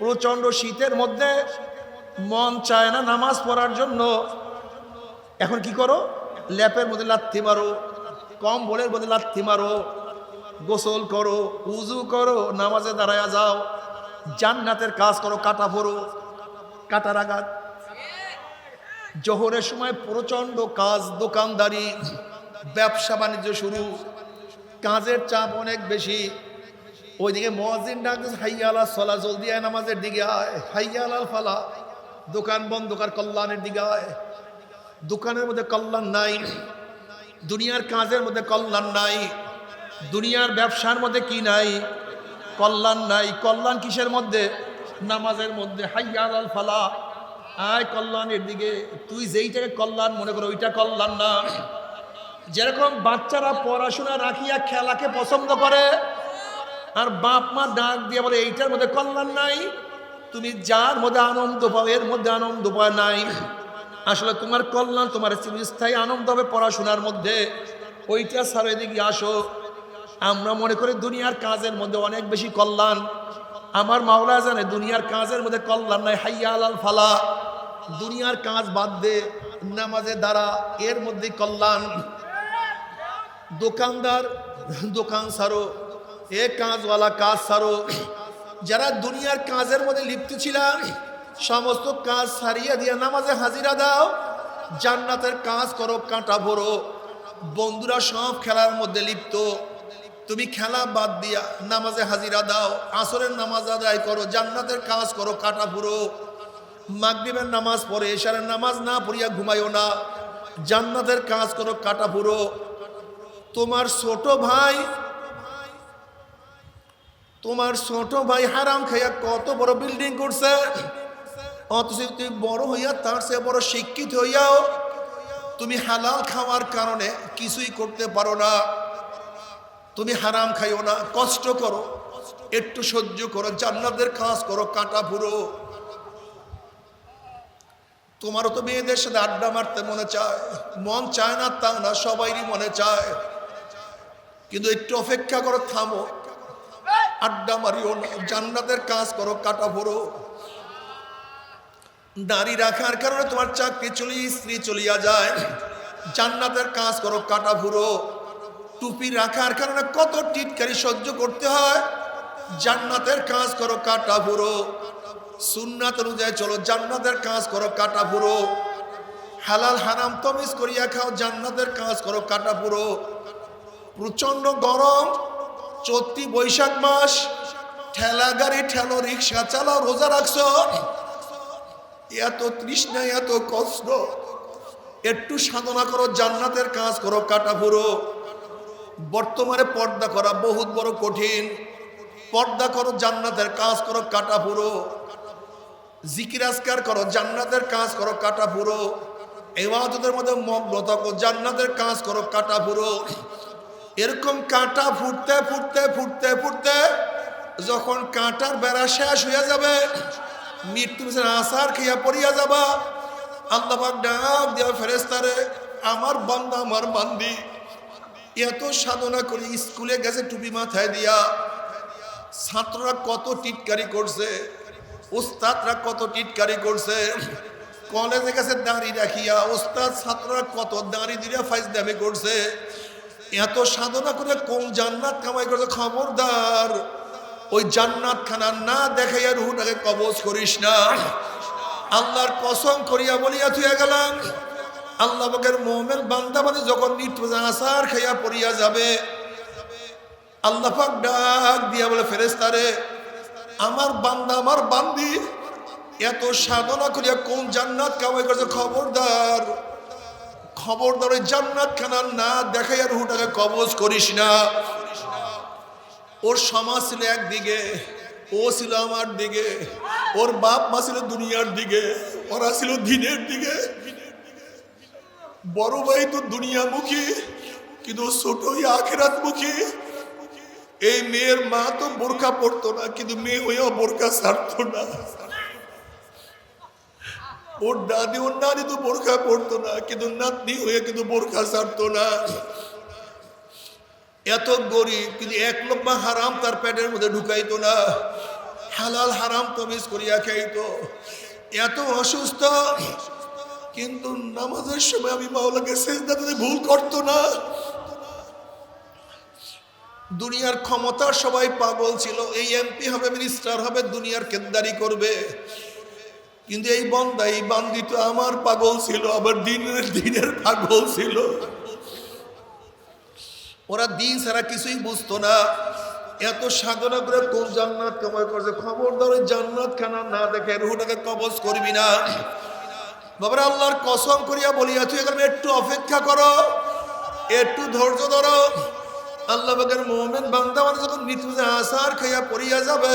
প্রচণ্ড শীতের মধ্যে মন চায় না নামাজ পড়ার জন্য। এখন কি করো? ল্যাপের মধ্যে লাথি মারো, কম্বলের মধ্যে লাথি মারো, গোসল করো, উজু করো, নামাজে দাঁড়ায়া যাও, জান্নাতের কাজ করো, কাটা ভরো, কাটার আঘাত। জোহরের সময় প্রচণ্ড কাজ, দোকানদারি, ব্যবসা বাণিজ্য শুরু। কাজের চাপ অনেক বেশি। ওইদিকে মহাজিন ডাকতেছে হাইয়া সলা, জলদি আয় নামাজের দিকে আয়। হাইয়া ফালা, দোকান বন্ধ কর, কল্যাণের দিকে আয়। দোকানের মধ্যে কল্যাণ নাই, দুনিয়ার কাজের মধ্যে কল্যাণ নাই, দুনিয়ার ব্যবসার মধ্যে কি নাই? কল্যাণ নাই। কল্যাণ কিসের মধ্যে? নামাজের মধ্যে। হাইয়া আলাল ফালা, আয় কল্যাণের দিকে। তুই যেইটাকে কল্যাণ মনে করো, ওইটা কল্যাণ না। যেরকম বাচ্চারা পড়াশোনা রাখিয়া খেলাকে পছন্দ করে আর বাপ মা ডাক দিয়ে বলে, এইটার মধ্যে কল্যাণ নাই। তুমি যার মধ্যে আনন্দ পাও, এর মধ্যে আনন্দ পাওয়া নাই। আসলে তোমার কল্যাণ, তোমার চিরস্থায়ী আনন্দ হবে পড়াশোনার মধ্যে। ওইটা সার এদিকে আসো। আমরা মনে করি দুনিয়ার কাজের মধ্যে অনেক বেশি কল্যাণ। আমার মাওলা জানে, দুনিয়ার কাজের মধ্যে কল্যাণ নাই। হাইয়া আলাল ফালা। দুনিয়ার কাজ বাদ দে নামাজের দ্বারা এর মধ্যে কল্যাণ। দোকানদার, দোকান সারো এ কাজওয়ালা কাজ সারো। যারা দুনিয়ার কাজের মধ্যে লিপ্ত ছিলাম সমস্ত কাজ সারিয়ে দিয়ে নামাজে হাজিরা দাও, জান্নাতের কাজ করো, কাঁটা ভরো। বন্ধুরা সব খেলার মধ্যে লিপ্ত। তুমি খেলা বাদ দিয়া নামাজে হাজিরা দাও, আসরের নামাজ আদায় করো, জান্নাতের কাজ করো, কাটা ভুরো। মাগরিবের নামাজ পড়ে, এশারের নামাজ না পড়িয়া ঘুমাইও না। জান্নাতের কাজ করো, কাটা ভুরো। তোমার ছোট ভাই তোমার ছোট ভাই হারাম খাইয়া কত বড় বিল্ডিং করছে? অথচ তুমি বড় হইয়া তার চেয়ে বড় শিক্ষিত হইয়াও তুমি হালাল খাওয়ার কারণে কিছুই করতে পারো না। তুমি হারাম খাইও না, কষ্ট করো, একটু সহ্য করো, জান্নাতের কাজ করো, কাটা পুরো তোমারও তো মেয়েদের সাথে আড্ডা মারতে মনে চায়, মন চায় না তা না, সবাইরই মনে চায়। কিন্তু একটু অপেক্ষা করো, থামো। আড্ডা মারিও না, জান্নাতের কাজ করো, কাটা ভরো। দাড়ি রাখার কারণে তোমার চাকরি চলি, স্ত্রী চলিয়া যায়। জান্নাতের কাজ করো, কাটা ভুরো। টুপি রাখার কারণে কত টিটকারি সহ্য করতে হয়। জান্নাতের কাজ করো, কাটা ভুরো। সুন্নাত অনুযায়ী চলো, জান্নাতের কাজ করো, কাটা ভুরো। হালাল হারাম তমিজ করিয়া খাও, জান্নাতের কাজ করো, কাটা ভুরো। প্রচণ্ড গরম চৈত্রি বৈশাখ মাস, ঠেলা গাড়ি, ঠেলো রিক্সা চালাও, রোজা রাখছো? এত তৃষ্ণা, এত কষ্ট। একটু সাধনা করো, জান্নাতের কাজ করো, কাটা পুরো বর্তমানে পর্দা করা বহুত বড় কঠিন। পর্দা করো, জান্নাতের কাজ করো, কাটা পুরো জিকিরাজকার করো, জান্নাতের কাজ করো, কাটা পুরো এবাদতের মধ্যে মগ্ন থাকো, জান্নাতের কাজ করো, কাটা পুরো এরকম কাঁটা ফুটতে ফুটতে ফুটতে ফুটতে যখন কাঁটার বেড়া শেষ হয়ে যাবে, মৃত্যু আসার খেয়া পড়িয়া যাবা। আল্লাহ ডাক দেওয়া ফেরেস্তারে আমার বান্দা, আমার বান্দি, এত সাধনা করি, স্কুলে গেছে টুপি মাথায় দিয়া। ছাত্ররা কত টিটকারি করছে ওস্তাদরা কত টিটকারি করছে, কলেজে গেছে দাঁড়ি রাখিয়া ওস্তাদ ছাত্ররা কত দাঁড়ি দিয়া ফাইজ দামে করছে। এত সাধনা করে কোন জান্নাত কামাই করছে? খবরদার। ওই জান্নাত খানা না দেখাইয়া রুহুটাকে কবজ করিস না। আল্লাহর কসম করিয়া বলিয়া থুয়া গেলাম। আল্লাহ বকের মোমেন বান্দাবাদী যখন মৃত্যু আসার খাইয়া পড়িয়া যাবে, আল্লাহ পাক ডাক দিয়া বলে ফেরেস্তারে আমার বান্দা, আমার বান্দি, এত সাধনা করিয়া কোন জান্নাত কামাই করছে? খবরদার। খবরদার ওই জান্নাত খানা না দেখাইয়া হুটাকে কবজ করিস না। ওর সমাজ ছিল একদিকে, ও ছিল আমার দিকে, ওর বাপ মা ছিল দুনিয়ার দিকে, ওরা ছিল দিনের দিকে। বড় ভাই তো দুনিয়ামুখী, কিন্তু ছোট আখেরাত মুখী এই মেয়ের মা তো বোরখা পড়তো না, কিন্তু মেয়ে হয়েও বোরখা ছাড়তো না। ওর দাদি ওর নানি তো বোরখা পড়তো না, কিন্তু নাতনি হয়ে কিন্তু বোরখা ছাড়তো না। এত গরিব, কিন্তু এক লম্বা হারাম তার পেটের মধ্যে ঢুকাইতো না। হালাল হারাম তমিজ করিয়া খাইত। এত অসুস্থ, কিন্তু নামাজের সময় আমি মাওলাকে সেজদাতে ভুল করতো না। দুনিয়ার ক্ষমতার সবাই পাগল ছিল, এই এমপি হবে, মিনিস্টার হবে, দুনিয়ার কেন্দারি করবে। কিন্তু এই বন্দা এই বান্দিত আমার পাগল ছিল, আবার দিনের দিনের পাগল ছিল। ওরা দিন ছাড়া কিছুই বুঝতো না। এত সাধনা করে কোন জান্নাত কামাই করছে। খবরদার ওই জান্নাত খানা না দেখে রুহটাকে কবজ করবি না। বাবার, আল্লাহর কসম করিয়া বলিয়া তুই এখানে একটু অপেক্ষা করো। একটু ধৈর্য ধরো। আল্লাহ বাগের মোহামেন বান্দা মানে যখন মৃত্যুতে আসার খাইয়া পড়িয়া যাবে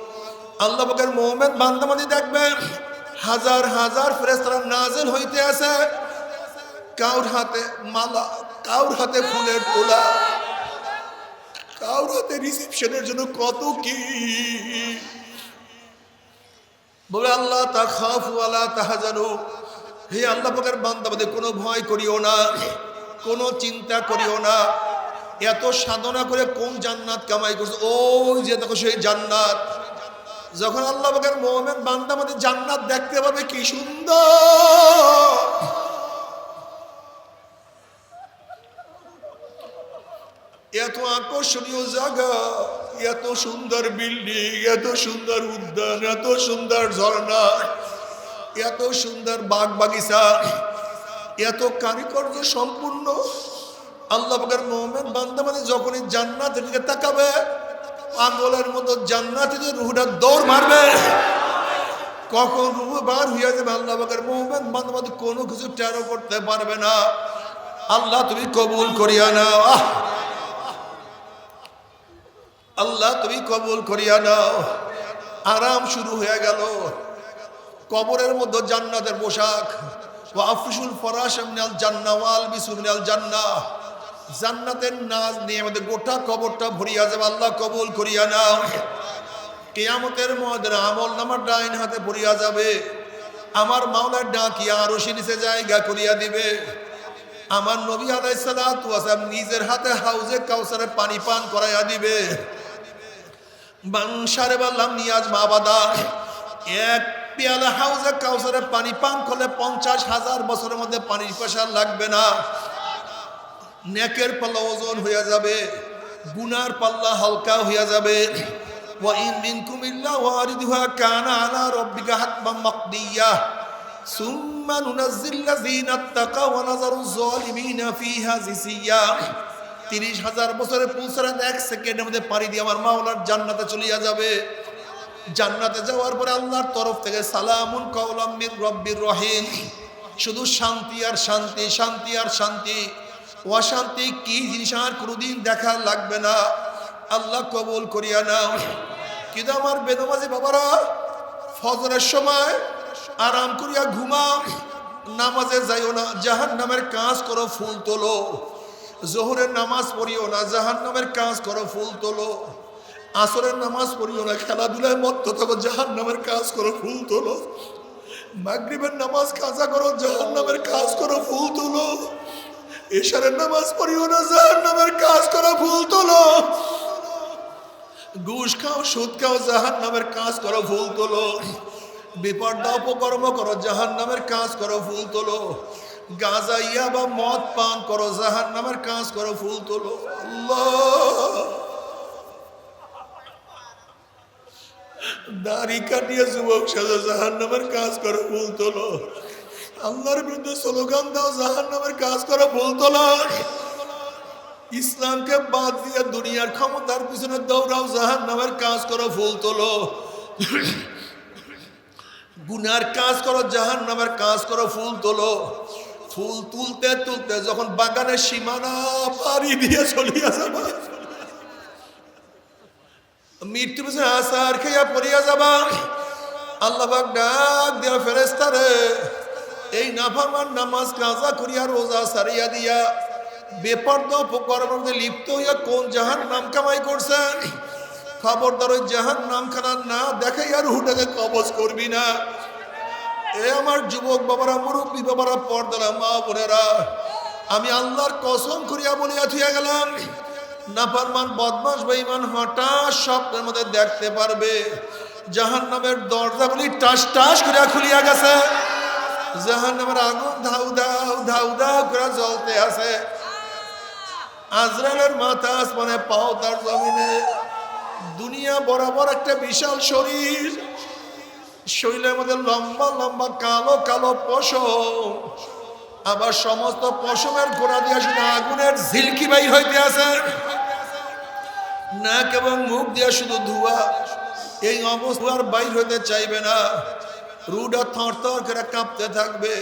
আল্লাহ পাকের মোহাম্মদ বান্দামাদি দেখবেন হাজার হাজার ফেরেস্তারা নাজেল হইতে আছে। কাউর হাতে মালা, কাউর হাতে ফুলের তোলা, কাউর হাতে রিসেপশনের জন্য কত কি? বলে, আল্লাহ তা খাফু আল্লাহ তাহাজানু। হে আল্লাহ পাকের বান্দাবাদে কোনো ভয় করিও না, কোনো চিন্তা করিও না। এত সাধনা করে কোন জান্নাত কামাই করছে? ওই যে দেখো সেই জান্নাত। যখন আল্লাহ পাকের মোহামেদ বান্দাবাদে জান্নাত দেখতে পাবে, কি সুন্দর। এত আকর্ষণীয় জায়গা, এত সুন্দর বিল্ডিং, এত সুন্দর উদ্যান, এত সুন্দর ঝর্ণা, এত সুন্দর বাগ বাগিচা এত কারিকর্য সম্পূর্ণ। আল্লাহ বাগের মোহাম্মদ বান্দা মানে যখনই জান্নাতের দিকে তাকাবে পাগলের মতো জান্নাতে যে রুহটা দৌড় মারবে। কখন রুহ বার হইয়া যাবে, আল্লাহ বাগের মোহাম্মদ বান্দা মানে কোনো কিছু টেরো করতে পারবে না। আল্লাহ তুমি কবুল করিয়া নাও। আল্লাহ তুমি কবুল করিয়া নাও। আরাম শুরু হয়ে গেল। কবরের মধ্যে জান্নাতের পোশাক। আফিসুল ফরাস মিনাল জান্না ওয়াল বিসু মিনাল জান্না। জান্নাতের নাজ নিয়ে আমাদের গোটা কবরটা ভরিয়া যাবে, আল্লাহ কবুল করিয়া নাও। কেয়ামতের মধ্যে আমল নামার ডাইন হাতে ভরিয়া যাবে। আমার মাওলার ডাকিয়া আরও নিচে জায়গা করিয়া দিবে। আমার নবী আলাই আলাইসালাম নিজের হাতে হাউজে কাউসারে পানি পান করাইয়া দিবে। বাংসারে বললাম নিয়াজ মা বাদা, এক পেয়ালা হাউজে কাউসারে পানি পান করলে পঞ্চাশ হাজার বছরের মধ্যে পানির পেশার লাগবে না। নেকের পাল্লা ওজন হইয়া যাবে গুনার পাল্লা হালকা হইয়া যাবে وإن منكم إلا واردها كان على ربك حتما مقضيا ثم ننزل الذين اتقوا ونذر الظالمين فيها جثيا তিরিশ হাজার বছরে পৌঁছানো এক সেকেন্ডের মধ্যে পাড়ি দিয়ে আমার মাওলার জান্নাতে চলিয়া যাবে জান্নাতে যাওয়ার পরে আল্লাহর তরফ থেকে সালামুন কওলাম মির রব্বির রহিম শুধু শান্তি আর শান্তি শান্তি আর শান্তি অশান্তি কি জিনিস আর কোনোদিন দেখা লাগবে না। আল্লাহ কবুল করিয়া নাও। কিন্তু আমার বেদমাজি বাবারা, ফজরের সময় আরাম করিয়া ঘুমাও, নামাজে যাইও না জাহান নামের কাজ করো, ফুল তোলো। জোহরের নামাজ পড়িও না জাহান নামের কাজ করো, ফুল তোলো। আসরের নামাজ পড়িও না, খেলাধুলায় মত্ত থাকো জাহান নামের কাজ করো, ফুল তোলো। মাগরিবের নামাজ কাজা করো জাহান নামের কাজ করো, ফুল তোলো। এশারের নামাজ পড়িও না জাহান নামের কাজ করো ফুল তোলো ঘুষ খাও, সুদ খাও জাহান নামের কাজ করো ফুল তোলো বিপর্দা অপকর্ম করো জাহান নামের কাজ করো ফুল তোলো গাঁজা, ইয়া বা মদ পান করো জাহান নামের কাজ করো ফুল তোলো দাড়ি কাটিয়ে যুবক সাজা জাহান নামের কাজ করো ফুল তোলো আল্লাহর বিরুদ্ধে স্লোগান দাও জাহান নামের কাজ করো ফুল তোলো। ইসলামকে বাদ দিয়ে দুনিয়ার ক্ষমতার পিছনে দৌড়াও জাহান নামের কাজ করো ফুল তোলো। গুনার কাজ করো জাহান নামের কাজ করো ফুল তোলো। ফুল তুলতে তুলতে যখন বাগানের সীমানা পাড়ি দিয়ে চলিয়া যাবা, মৃত্যু পিছনে আসার খেয়া পড়িয়া যাবা। আল্লাহ ডাক ফেরেস্তারে এই নাফারমান নামাজ কাজা করিয়া রোজা সারিয়া দিয়া বেপর্দ মধ্যে লিপ্ত হইয়া কোন জাহান নাম কামাই করছেন? খবরদার ওই জাহান নাম খানা না দেখাই আর হুটাকে কবজ করবি না। এ আমার যুবক বাবারা, মুরব্বী বাবারা, পর্দারা, মা বোনেরা, আমি আল্লাহর কসম করিয়া বলিয়া থুয়া গেলাম, নাফারমান বদমাস বেঈমান হঠাৎ স্বপ্নের মধ্যে দেখতে পারবে। জাহান নামের দরজাগুলি টাস টাস করিয়া খুলিয়া গেছে। জাহান নামের আগুন ধাউ ধাউ ধাউ ধাউ করে জ্বলতে আছে। আজরালের মাথা আসমানে, পাও তার জমিনে। দুনিয়া বরাবর একটা বিশাল শরীর। শরীরের মধ্যে লম্বা লম্বা, কালো কালো পশম। আবার সমস্ত পশমের গোড়া দিয়ে শুধু আগুনের ঝিলকি বাই হইতে আছে। নাক এবং মুখ দিয়ে শুধু ধোয়া। এই অবস্থা আর বাইর হইতে চাইবে না। রুডা থর করে কাঁপতে থাকবে।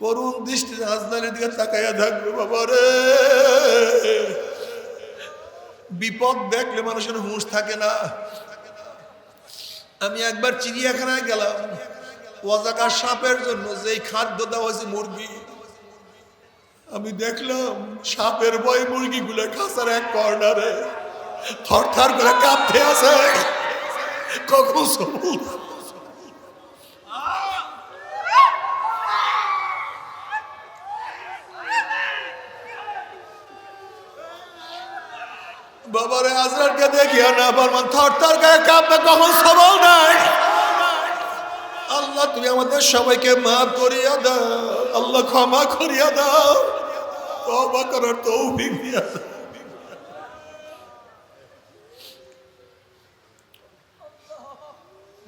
করুণ দৃষ্টি রাজধানীর দিকে তাকাইয়া থাকবে, বাবা রে। বিপদ দেখলে মানুষের হুঁশ থাকে না। আমি একবার চিড়িয়াখানায় গেলাম। ওয়াজাকা সাপের জন্য যেই খাদ্য দেওয়া হয়েছে মুরগি। আমি দেখলাম সাপের ভয় মুরগিগুলো খাসার এক কর্নারে থর থর করে কাঁপতে আছে। কখন সবুজ বাবারে আজরারকে দেখিয়া না পারমান থর কাঁপবে, কখন সবল নাই। আল্লাহ, তুমি আমাদের সবাইকে মাফ করিয়া দাও, আল্লাহ ক্ষমা করিয়া দাও তবা করার তৌফিক দিয়া দাও।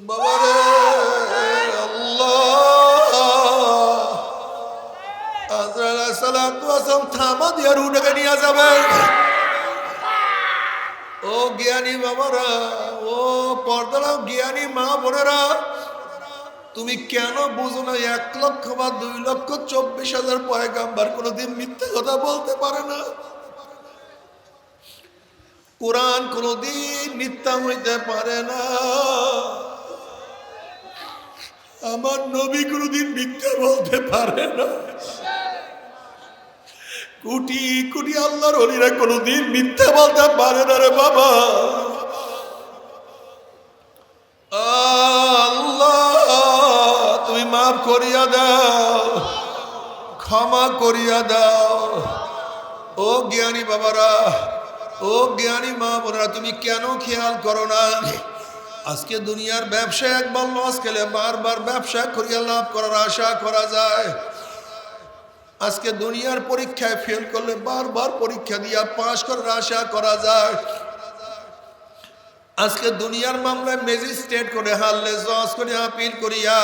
বাবারে, আল্লাহ। আজরাইল সালাতু আসলাম থামা দিয়া রুটাকে নিয়ে যাবে। ও জ্ঞানী বাবারা, ও পর্দারা জ্ঞানী মা বোনেরা, তুমি কেন বুঝো না, এক লক্ষ বা দুই লক্ষ চব্বিশ হাজার পয়গাম্বার কোনোদিন মিথ্যা কথা বলতে পারে না? কোরআন কোনোদিন মিথ্যা হইতে পারে না। আমার নবী কোনোদিন মিথ্যা বলতে পারে না। কোটি কোটি আল্লাহর হলিরা কোনোদিন মিথ্যা বলতে পারে না রে বাবা। আল্লাহ, তুমি মাফ করিয়া দাও, ক্ষমা করিয়া দাও। ও জ্ঞানী বাবারা, ও জ্ঞানী মা বোনেরা, তুমি কেন খেয়াল করো না? আজকে দুনিয়ার ব্যবসা একবার লস খেলে বারবার ব্যবসা করিয়া লাভ করার আশা করা যায়। আজকে দুনিয়ার পরীক্ষায় ফেল করলে বারবার পরীক্ষা দিয়া পাশ করার আশা করা যায়। আজকে দুনিয়ার মামলায় ম্যাজিস্ট্রেট করে হারলে জজ করে আপিল করিয়া,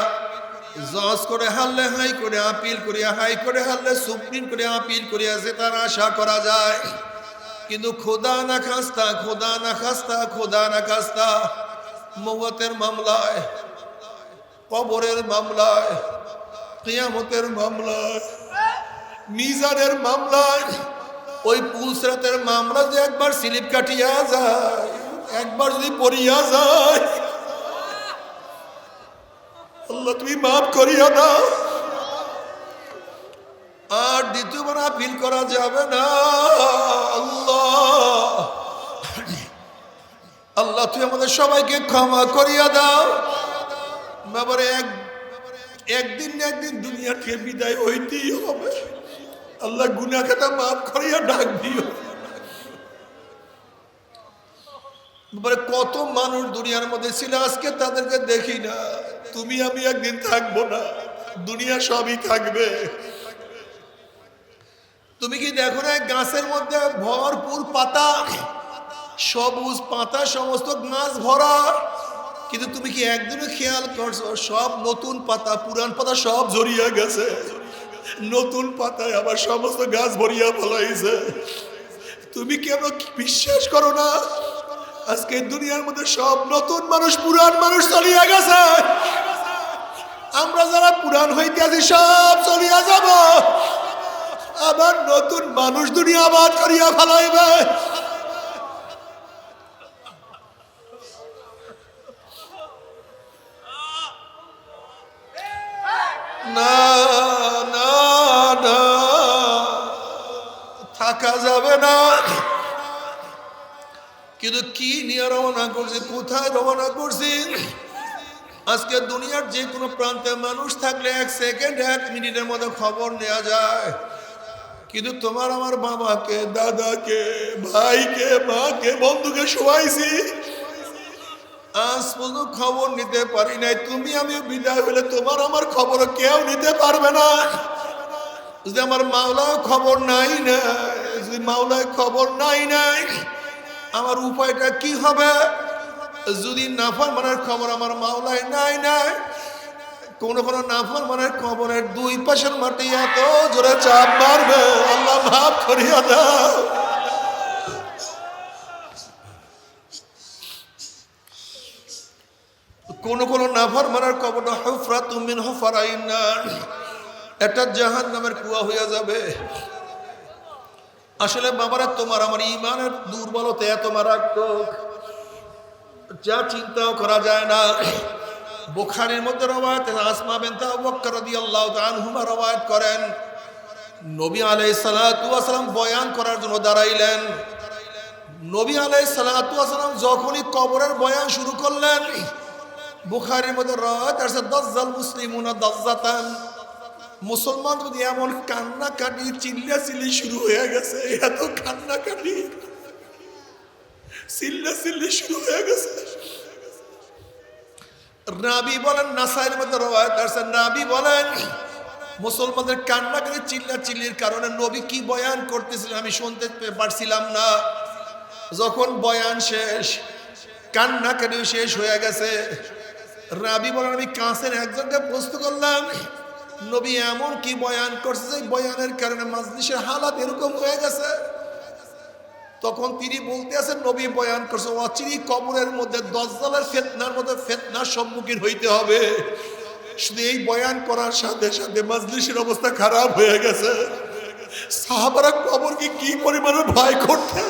জজ করে হারলে হাই করে আপিল করিয়া হাই করে হারলে সুপ্রিম করে আপিল করিয়া যে তার আশা করা যায়। কিন্তু খোদা না খাস্তা, খোদা না খাস্তা, খোদা না খাস্তা, মৌতের মামলায়, কবরের মামলায়, কিয়ামতের মামলায়। মিজানের মামলায়, ওই পুলসরাতের মামলা যে একবার স্লিপ কাটিয়া যায়, একবার যদি পড়িয়া যায়। আল্লাহ, তুমি মাফ করিয়া দাও। আর দ্বিতীয়বার আপিল করা যাবে না। আল্লাহ আল্লাহ, তুমি আমাদের সবাইকে ক্ষমা করিয়া দাও। ব্যাপারে এক, একদিন না একদিন দুনিয়া থেকে বিদায় হইতেই হবে। আল্লাহ গুনা খাতা মাফ করিয়া ডাক দিও। কত মানুষ দুনিয়ার মধ্যে ছিল, আজকে তাদেরকে দেখি না। তুমি, আমি একদিন থাকব না। দুনিয়া সবই থাকবে। তুমি কি দেখো না, গাছের মধ্যে ভরপুর পাতা, সবুজ পাতা, সমস্ত গাছ ভরা? কিন্তু তুমি কি একদিনও খেয়াল করছ, সব নতুন পাতা, পুরান পাতা সব ঝরিয়া গেছে? নতুন পাতায় আবার সমস্ত গাছ ভরিয়া ফলাইছে। তুমি কেন বিশ্বাস করো না? আজকে দুনিয়ার মধ্যে সব নতুন মানুষ, পুরান মানুষ চলিয়া গেছে। আমরা যারা পুরান হইতে আছি, সব চলিয়া যাব। আবার নতুন মানুষ দুনিয়া আবাদ করিয়া ফেলাইবে। না। যাবে না। কিন্তু কি নিয়ে রওনা করছি, কোথায় রওনা করছি? আজকে দুনিয়ার যে কোনো প্রান্তে মানুষ থাকলে এক সেকেন্ড এক মিনিটের মধ্যে খবর নেওয়া যায়। কিন্তু তোমার আমার বাবাকে, দাদাকে, ভাইকে, মাকে, বন্ধুকে শোয়াইছি। আজ পর্যন্ত খবর নিতে পারি নাই। তুমি আমি বিদায় হলে তোমার আমার খবর কেউ নিতে পারবে না। যদি আমার মাওলায় খবর নাই না। যদি মাওলায় খবর নাই নাই। আমার উপায়টা কি হবে? যদি নাফার মানের খবর আমার মাওলায় নাই নাই, কোন কোন নাফার মানের খবরের দুই পাশের মাটি এত জোরে চাপ মারবে। আল্লাহ মাফ করিয়া দাও। কোন কোন নাফার মারার কবরটা হফরা তুমিন হফারাইনা একটা জাহান নামের কুয়া হইয়া যাবে। আসলে বাবারা, তোমার আমার ইমানের দুর্বলতা এত মারাত্মক, যা চিন্তাও করা যায় না। বুখারির মধ্যে রবায়ত আসমা বিনতে রাদিয়াল্লাহু তাআলা আনহুমা রবায়ত করেন। নবী আলাই সালাতু ওয়াস সালাম বয়ান করার জন্য দাঁড়াইলেন। নবী আলাই সালাতু ওয়াস সালাম যখনই কবরের বয়ান শুরু করলেন, বুখারের মধ্যে রবায়ত আছে দাজ্জাল মুসলিমুনা দাজ্জাতান। মুসলমান যদি এমন কান্নাকাটি চিল্লা চিল্লি শুরু হয়ে গেছে এত কান্নাকাটি। চিল্লা চিল্লি শুরু হয়ে গেছে। নাবি বলেন, নাসাইয়ের মধ্যে রবায়ত আছে। নাবি বলেন, মুসলমানদের কান্না করে চিল্লা চিল্লির কারণে নবী কি বয়ান করতেছিলেন আমি শুনতে পারছিলাম না। যখন বয়ান শেষ কান্না কেটে শেষ হয়ে গেছে। রাবি বলেন, আমি কাঁচের একজনকে প্রশ্ন করলাম নবী এমন কি বয়ান করছে যে বয়ানের কারণে মাজলিসের হালাত এরকম হয়ে গেছে? তখন তিনি বলতে আছেন, নবী বয়ান করছে অচিরি কবরের মধ্যে দশজালের ফেতনার মধ্যে ফেতনার সম্মুখীন হইতে হবে। শুধু এই বয়ান করার সাথে সাথে মাজলিসের অবস্থা খারাপ হয়ে গেছে। সাহাবারা কবরকে কি পরিমাণে ভয় করতে?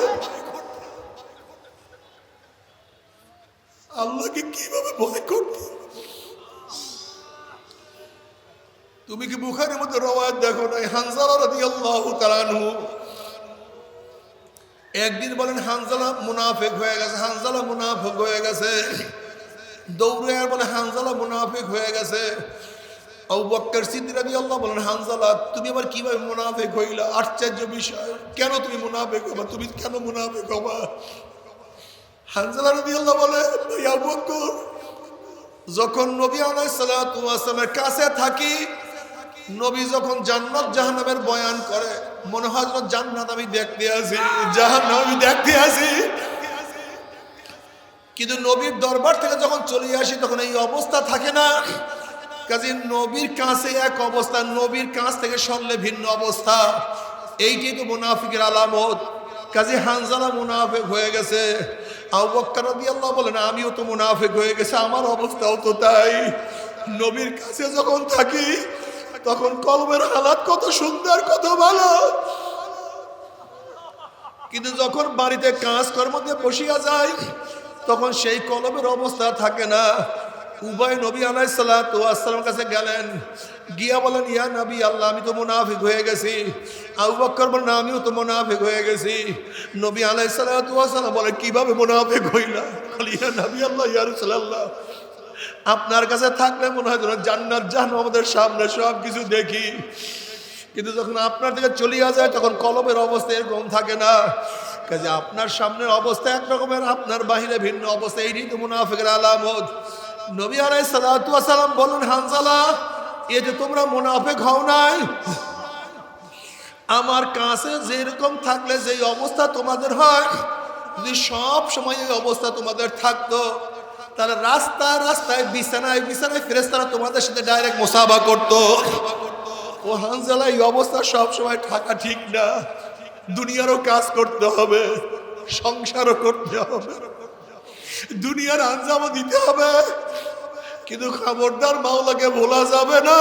আল্লাহকে কীভাবে ভয় করতে? তুমি কি বুখারের মধ্যে রওয়ায়ত দেখো নাই? হানজালা রাদিয়াল্লাহু তাআলা আনহু। একদিন বলেন, হানজালা মুনাফিক হয়ে গেছে, হানজালা মুনাফিক হয়ে গেছে। দৌড়ে আর বলে, হানজালা মুনাফিক হয়ে গেছে। বক্কর সিদ্দিক রাদিয়াল্লাহু বলেন, হানজালা, তুমি আবার কীভাবে মুনাফিক হইলা? আশ্চর্য বিষয়। কেন তুমি মুনাফিক হবা? তুমি কেন মুনাফিক হবা? হানজালা রাদিয়াল্লাহু বলে ভাই আবু বক্কর, যখন নবী ওয়াসালামের কাছে থাকি নবী যখন জান্নাত জাহান্নামের বয়ান করে, মনে হয় যেন জান্নাত আমি দেখতে আছি জাহান্নাম আমি দেখতে আছি কিন্তু নবীর দরবার থেকে যখন চলে আসি, তখন এই অবস্থা থাকে না। কাজে নবীর কাছে এক অবস্থা, নবীর কাছ থেকে সরলে ভিন্ন অবস্থা। এইটি তো মুনাফিকের আলামত। কাজে হানজালা মুনাফিক হয়ে গেছে। রাদিয়াল্লাহু বলেন, আমিও তো মুনাফিক হয়ে গেছে, আমার অবস্থাও তো তাই। নবীর কাছে যখন থাকি তখন কলমের হালাত কত সুন্দর, কত ভালো। কিন্তু যখন বাড়িতে কাজ দিয়ে বসিয়া যায়, তখন সেই কলমের অবস্থা থাকে না। উভয় নবী আলাইসাল্লামের কাছে গেলেন। গিয়া বলেন, ইয়া নবী, আল্লাহ, আমি তো মুনাফিক হয়ে গেছি। আবু বক্কর বলেন, আমিও তো মুনাফিক হয়ে গেছি। নবী আলাই আলাইসাল্লাম বলে কীভাবে মুনাফিক হইলা? ইয়া নবী, আল্লাহ, ইয়া রাসূলুল্লাহ। আপনার কাছে থাকলে মনে হয় যেন জান্নাত, জাহান্নাম আমাদের সামনে সব কিছু দেখি। কিন্তু যখন আপনার দিকে চলিয়া যায়, তখন কলমের অবস্থা এরকম থাকে না। কাজে আপনার সামনের অবস্থা একরকমের, আপনার বাহিরে ভিন্ন অবস্থা। এই তো মুনাফিকের আলামত। নবী আলাই সালাম বলুন হানজালা, এ যে তোমরা মুনাফিক হও নাই। আমার কাছে যেরকম থাকলে যেই অবস্থা তোমাদের হয়, যদি সব সময় এই অবস্থা তোমাদের থাকতো তাহলে রাস্তা, রাস্তায় বিছানায় বিছানায় ফেরেস্তারা তোমাদের সাথে ডাইরেক্ট মোসাবা করতো। ও হানজালা, এই অবস্থা সব সময় থাকা ঠিক না। দুনিয়ারও কাজ করতে হবে, সংসারও করতে হবে। দুনিয়ার আঞ্জামও দিতে হবে। কিন্তু খবরদার মাওলাকে ভোলা যাবে না।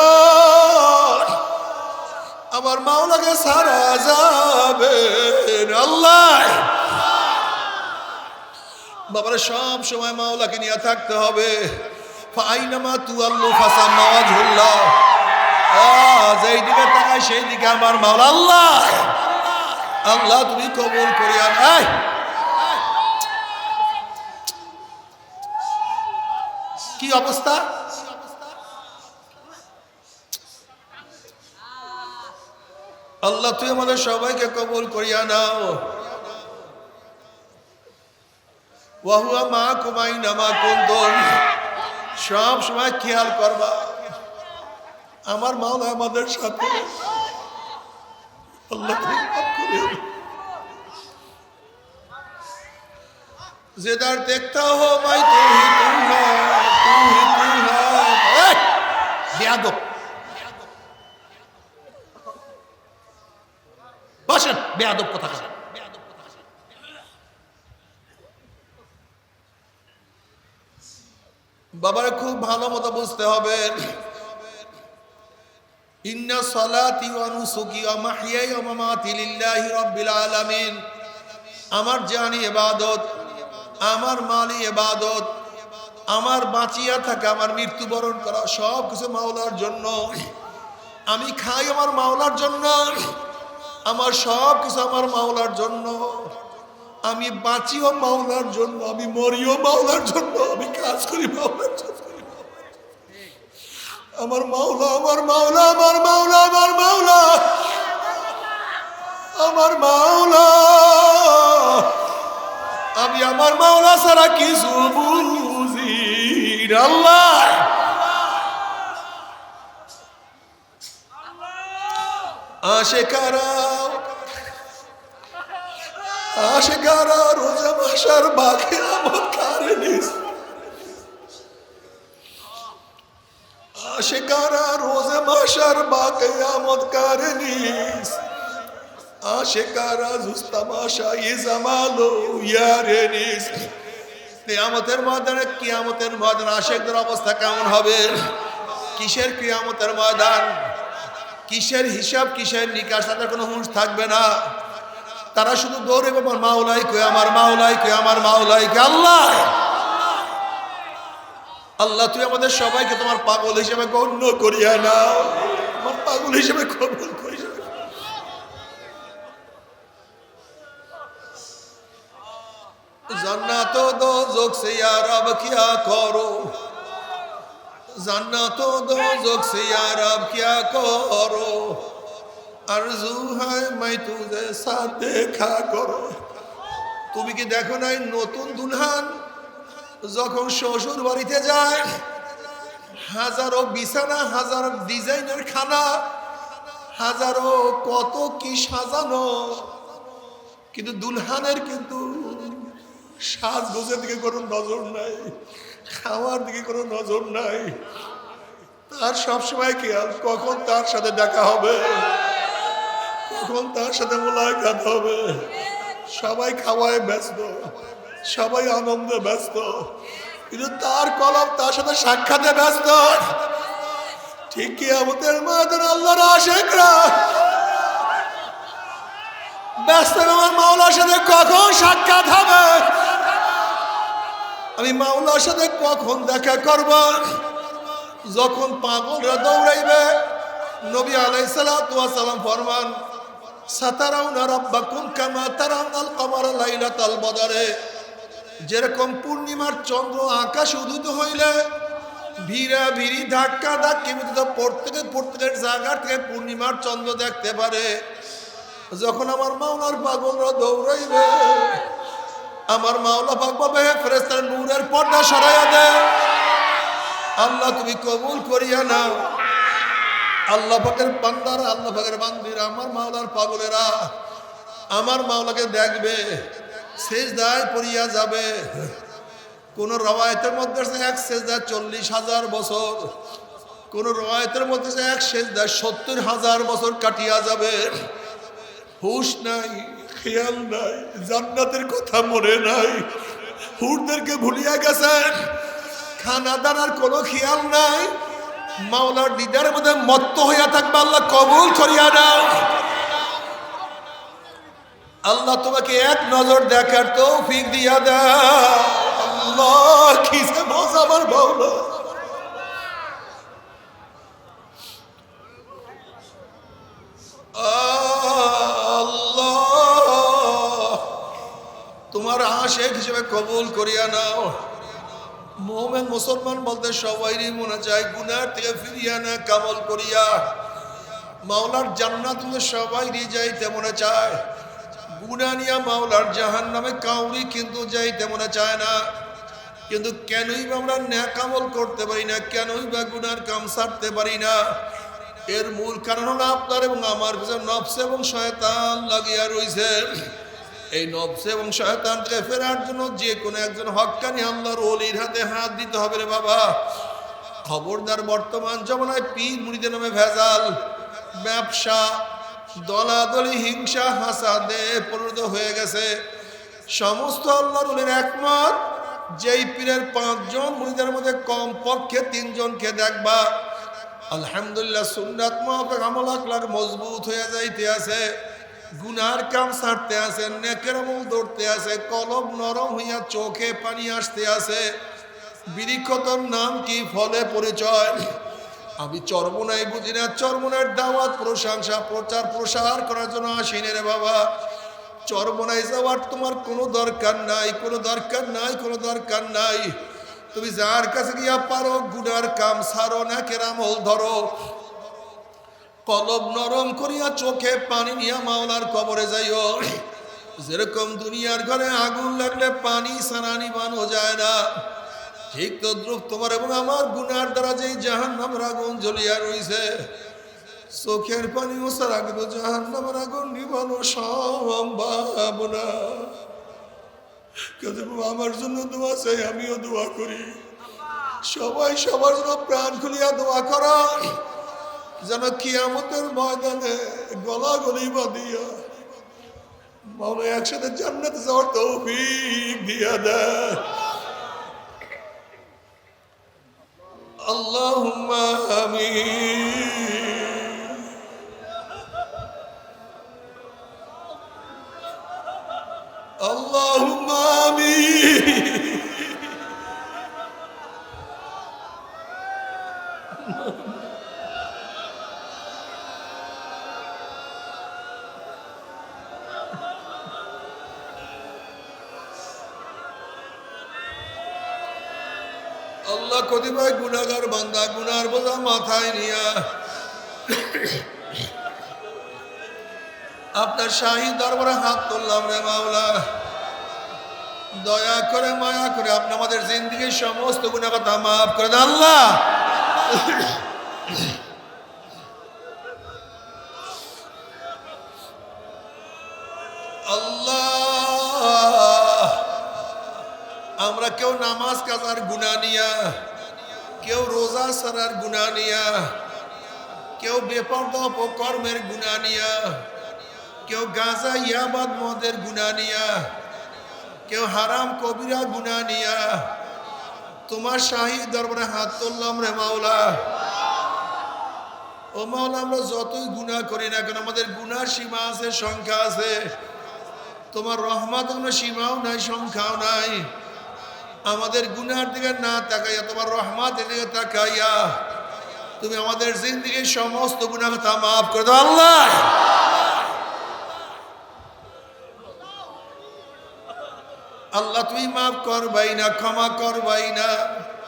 আমার মাওলাকে সারা যাবে আল্লাহ! বাবারা, সব সময় মাওলাকে নিয়ে থাকতে হবে। ফাইনামা তু আল্লু ফাসা মাওয়াজুল্লাহ সেই দিকে আমার মাওলা। আল্লাহ! আল্লাহ, তুমি কবুল কি অবস্থা? আল্লাহ তুই আমাদের সবাইকে কবুল করিয়া নাও। ওয়াহুয়া মা কুমাই নামা কুন্দন সব সময় খেয়াল করবা, আমার মাওলা আমাদের সাথে। জেদার দেখতে হো মাই তুই তুহি তুহি বসেন, বেয়াদব কথা বাবার খুব ভালো মতো বুঝতে হবে। আমার জানি ইবাদত, আমার মালি ইবাদত, আমার বাঁচিয়া থাকে, আমার মৃত্যুবরণ করা সব কিছু মাওলার জন্য। আমি খাই আমার মাওলার জন্য, আমার সব কিছু আমার মাওলার জন্য। আমি বাঁচিও মাওলার জন্য, আমি মরিও মাওলার জন্য, আমি কাজ করি মাওলার আমার মাওলা আমার মাওলা আমার মাওলা আমার মাওলা। আমার মাওলা। আমি আমার মাওলা ছাড়া কিছু বুঝি। আল্লাহ। আশেকারা। আশেকারা রোজা মাসার বাকি আমার কারণে আশেকারা রোজা মাসার বাকি আমদ কারণিস আশেকারা জুস্তামাশা ইজামালো ইয়ারেনিস কিয়ামতের ময়দানে, কিয়ামতের ময়দান আশেকদের অবস্থা কেমন হবে? কিসের কিয়ামতের ময়দান? কিসের হিসাব, কিসের নিকাশ? তাদের কোনো হুঁশ থাকবে না। তারা শুধু দৌড়ে আমার মাওলাই কে, আমার মাওলাই কে, আমার মাওলাই কে? আল্লাহ! আল্লাহ, তুই আমাদের সবাইকে তোমার পাগল হিসেবে গণ্য করিয়া নাও। আমার পাগল হিসেবে কবুল নাও। জান্নাত দো যোগ সে ইয়ার আব কিয়া করো। জান্নাত দো যোগ সে ইয়ার আব কিয়া করো। আরজু হয় মাই তুজে দেখা করো। তুমি কি দেখো নাই নতুন দুলহান? যখন শ্বশুর বাড়িতে যায়, হাজারো বিছানা, হাজার ডিজাইনের খানা, হাজারো কত কি সাজানো। কিন্তু দুলহানের কিন্তু সাজগোজের দিকে কোনো নজর নাই, খাওয়ার দিকে কোনো নজর নাই। তার সবসময় খেয়াল কখন তার সাথে দেখা হবে। কখন তার সাথে মোলাকাত হবে? সবাই খাওয়ায় ব্যস্ত, সবাই আনন্দে ব্যস্ত। কিন্তু তার কলম তার সাথে সাক্ষাতে ব্যস্ত। ঠিক কি আমাদের মাদের আল্লাহর আশেকরা? ব্যস্ত আমার মাওলার সাথে কখন সাক্ষাৎ হবে? আমি মাওলার সাথে কখন দেখা করব? যখন পাগলরা দৌড়াইবে, নবী আলাইসালাম ফরমান যেরকম পূর্ণিমার চন্দ্র আকাশ উদিত হইলে ভিড়া ভিড়ি ধাক্কা ধাক্কি প্রত্যেকের প্রত্যেকের জায়গার থেকে পূর্ণিমার চন্দ্র দেখতে পারে। যখন আমার মাওলার পাগলরা দৌড়াইবে, আমার মাওলা পাক নূরের পর্দা সরাইয়া দে আল্লাহ তুমি কবুল করিয়া নাও। আল্লাহ পাকের বান্দারা, আল্লাহ পাকের বান্দিরা, আমার মাওলার পাগলেরা, আমার মাওলাকে দেখবে শেষ দায় পড়িয়া যাবে। কোন রবায়তের মধ্যে এক শেষ দায় চল্লিশ হাজার বছর, কোন রবায়তের মধ্যে এক শেষ দায় সত্তর হাজার বছর কাটিয়া যাবে। হুশ নাই, খেয়াল নাই, জান্নাতের কথা মনে নাই, হুরদেরকে ভুলিয়া গেছেন খানা দানার কোনো খেয়াল নাই। মাওলার দিদার মধ্যে মত্ত হইয়া থাকবে, আল্লাহ কবুল ছড়িয়া দাও আল্লাহ তোমাকে এক নজর দেখার তো ফিক দিয়া দাও। আল্লাহ আমার মাওলা। আল্লাহ, তোমার আশেখ হিসেবে কবুল করিয়া নাও। মোহামেন মুসলমান বলতে সবাইরই মনে চায়, গুনার থেকে ফিরিয়া না, কামল করিয়া। মাওলার জান্নাত সবাইরই যাইতে মনে চায়। গুনা নিয়া মাওলার জাহান নামে কাউরি কিন্তু যাইতে মনে চায় না। কিন্তু কেনই বা আমরা ন্যাকামল করতে পারি না, কেনই বা গুনার কাম সারতে পারি না। এর মূল কারণ হলো আপনার এবং আমার পিছনে নফস এবং শয়তান লাগিয়া রইছে। এই নবসে এবং শয়তান থেকে ফেরার জন্য যে কোনো একজন হক্কানি আল্লাহর অলির হাতে হাত দিতে হবে রে বাবা। খবরদার বর্তমান জমানায় পীর মুড়িদের নামে ভেজাল, ব্যবসা, দলাদলি, হিংসা, হাসাদে পরিণত হয়ে গেছে। সমস্ত আল্লাহর অলির একমত যেই পীরের পাঁচজন মুড়িদের মধ্যে কম পক্ষে তিনজনকে দেখবা। আলহামদুলিল্লাহ সুন্নাত মাহফিক আমল আকলাক মজবুত হয়ে যাইতে আছে। গুনার কাম ছাড়তে আছে, নেকের আমল ধরতে আছে কলব নরম হইয়া চোখে পানি আসতে আছে। বিরিক্ষতর নাম কি? ফলে পরিচয়। আমি চরমনাই বুঝি না, চরমনার দাওয়াত, প্রশংসা, প্রচার, প্রসার করার জন্য আসিনি রে বাবা। চরমনাই যাওয়ার তোমার কোনো দরকার নাই, কোনো দরকার নাই, কোনো দরকার নাই। তুমি যার কাছে গিয়া পারো, গুনার কাম সারো না কেরামল ধরো। কলব নরম করিয়া চোখে পানি নিয়া মাওলার কবরে যাইও। যেরকম দুনিয়ার ঘরে আগুন লাগলে পানি সারা নিবানো যায় না। ঠিক তো দ্রুপ তোমার এবং আমার গুনার দ্বারা যেই জাহান নামের আগুন জ্বলিয়া রইছে, চোখের পানি ওসার আগে তো জাহান নামের আগুন নিবানো সম্ভব না। আমার জন্য দোয়া চাই, আমিও দোয়া করি। সবাই সবার জন্য প্রাণ খুলিয়া দোয়া করা যেন কিয়ামতের ময়দানে গলা গলি বাঁধিয়া মাওলা একসাথে জান্নাতে যাওয়ার তৌফিক দিয়া দেয়। আল্লাহুম্মা আমিন। আল্লাহুম্মা আমিন আল্লাহ কতিপয় গুনাগার বান্দা গুনার বোঝা মাথায় নিয়া। আপনার শাহী দরবারে হাত তুললাম রে মাওলা। দয়া করে, মায়া করে আপনি আমাদের জিন্দগির সমস্ত গুণা কথা মাফ করে দেন, আল্লাহ। আল্লাহ। আমরা কেউ নামাজ কাজার গুণা নিয়া কেউ রোজা সারার গুণা নিয়া, কেউ বেপর্দ অপকর্মের গুণা নিয়া, কেউ গাঁজা ইয়াবাদ মদের গুণা নিয়া, কেউ হারাম কবিরা গুণা নিয়া। তোমার শাহী দরবারে হাত তুললাম রে মাওলা। ও মাওলা, আমরা যতই গুণা করি না কেন, আমাদের গুনার সীমা আছে, সংখ্যা আছে। তোমার রহমত সীমাও নাই, সংখ্যাও নাই। আমাদের গুনার দিকে না তাকাইয়া তোমার রহমাতের দিকে তাকাইয়া তুমি আমাদের জিন্দিগির সমস্ত গুণা কথা মাফ করে দাও, আল্লাহ। আল্লাহ, তুমি মাফ করবাই না, ক্ষমা করবাই না।